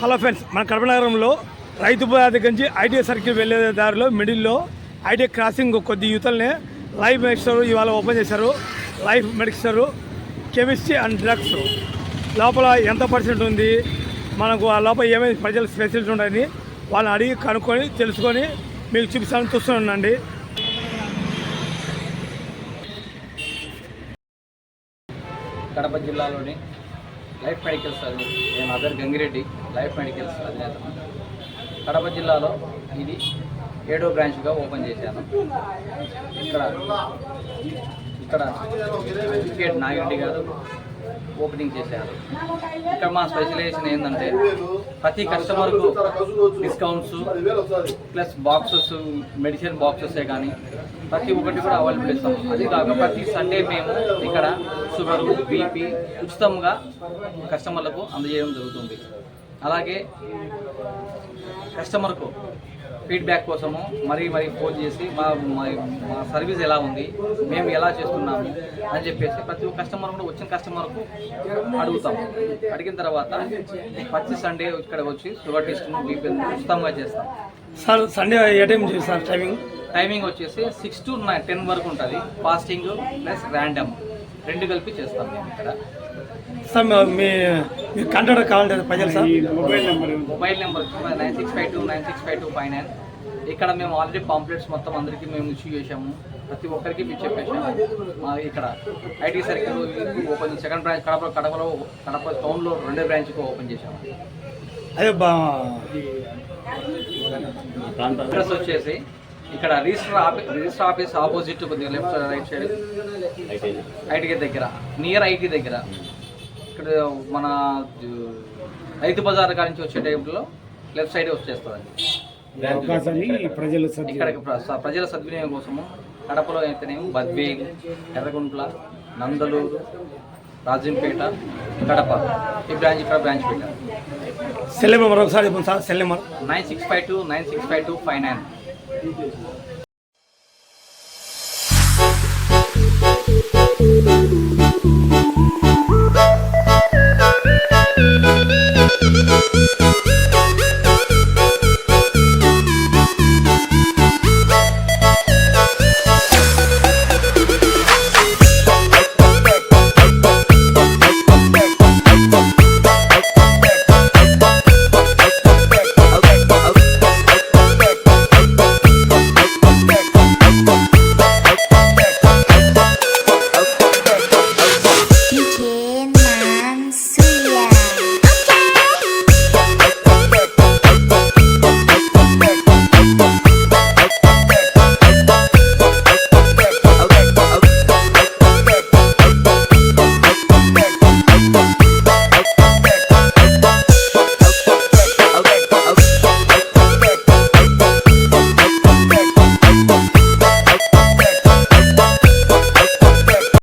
Hello friends మన కడప నగరంలో రైతు బజార్ దగ్గర నుంచి ఐటీఐ సర్కిల్ వెళ్ళే దారిలో మిడిల్లో ఐటీఐ క్రాసింగ్ కొద్ది యూతల్ని లైఫ్ మెడిస్టర్ ఇవాళ ఓపెన్ చేశారు. లైఫ్ మెడిస్టర్ కెమిస్ట్రీ అండ్ డ్రగ్స్. లోపల ఎంత పర్సెంట్ ఉంది? మనకు ఆ లోపల ఏమేమి ప్రజల స్పెషలిటీ ఉన్నాయని వాళ్ళని అడిగి కనుక్కొని తెలుసుకొని మీకు చూపిస్తాను చూస్తున్నానండి కడప జిల్లాలోని లైఫ్ మెడికల్స్ అది నేను అదర్ గంగిరెడ్డి లైఫ్ మెడికల్స్ అధినేత. కడప జిల్లాలో ఇది ఏడో బ్రాంచ్గా ఓపెన్ చేశాను. ఇక్కడ ఇక్కడ క్రికెట్ నాగిరెడ్డి గారు ఓపెనింగ్ చేశారు. ఇక్కడ మా స్పెషలైజేషన్ ఏంటంటే ప్రతి కస్టమర్కు డిస్కౌంట్స్ ప్లస్ బాక్సెస్ మెడిసిన్ బాక్సెసే కానీ ప్రతి ఒక్కటి కూడా అవైలబుల్ ఇస్తాం అది కాక ప్రతి సండే మేము ఇక్కడ షుగర్ బీపీ ఉచితంగా కస్టమర్లకు అందజేయడం జరుగుతుంది. అలాగే కస్టమర్కు ఫీడ్బ్యాక్ కోసము మరీ మరీ ఫోన్ చేసి మా మా మా సర్వీస్ ఎలా ఉంది మేము ఎలా చేస్తున్నాము అని చెప్పేసి ప్రతి ఒక్క కస్టమర్ కూడా వచ్చిన కస్టమర్కు అడుగుతాం అడిగిన తర్వాత ప్రతి సండే ఇక్కడ వచ్చి షుగర్ టెస్ట్ బీపీ ఉచితంగా చేస్తాం సార్ సండే ఏ టైం సార్ టైమింగ్ టైమింగ్ వచ్చేసి సిక్స్ టు నైన్ టెన్ వరకు ఉంటుంది. ఫాస్టింగ్ ప్లస్ ర్యాండమ్ రెండు కలిపి చేస్తాం మేము ఇక్కడ. సార్ మీ- మీ మీ కాంటాక్ట్ కావాలంటే ప్రజలు sir. Mobile number nine six five two nine six five two five nine ఇక్కడ మేము ఆల్రెడీ పాంప్లెట్స్ మొత్తం అందరికీ మేము ఇష్యూ చేసాము ప్రతి ఒక్కరికి మేము చెప్పేసాము మా ఇక్కడ IT circle open second branch Kadapa కడపలో కడప టౌన్లో రెండో బ్రాంచ్కి ఓపెన్ చేసాము అదే బా అడ్రస్ వచ్చేసి ఇక్కడ register office register office opposite కొద్దిగా లెఫ్ట్ రైట్ సైడ్ ఐటీకి దగ్గర నియర్ ఐటీ దగ్గర. ఇక్కడ మన రైతు బజార్ కాడి నుంచి వచ్చే టైంలో లెఫ్ట్ సైడ్ వచ్చేస్తుందండి. అవకాశాన్ని ప్రజలు ఇక్కడికి ప్ర- ప్రజల సద్వినియోగం కోసము కడపలో అయితేనేమో బద్వేగ్ ఎర్రగుంట్ల నందలూరు రాజంపేట కడప. ఈ బ్రాంచ్ ఇక్కడ బ్రాంచ్ పెట్టారు. సెల్ నెంబర్ ఒకసారి cell number. Nine six five two nine six five two five nine. Details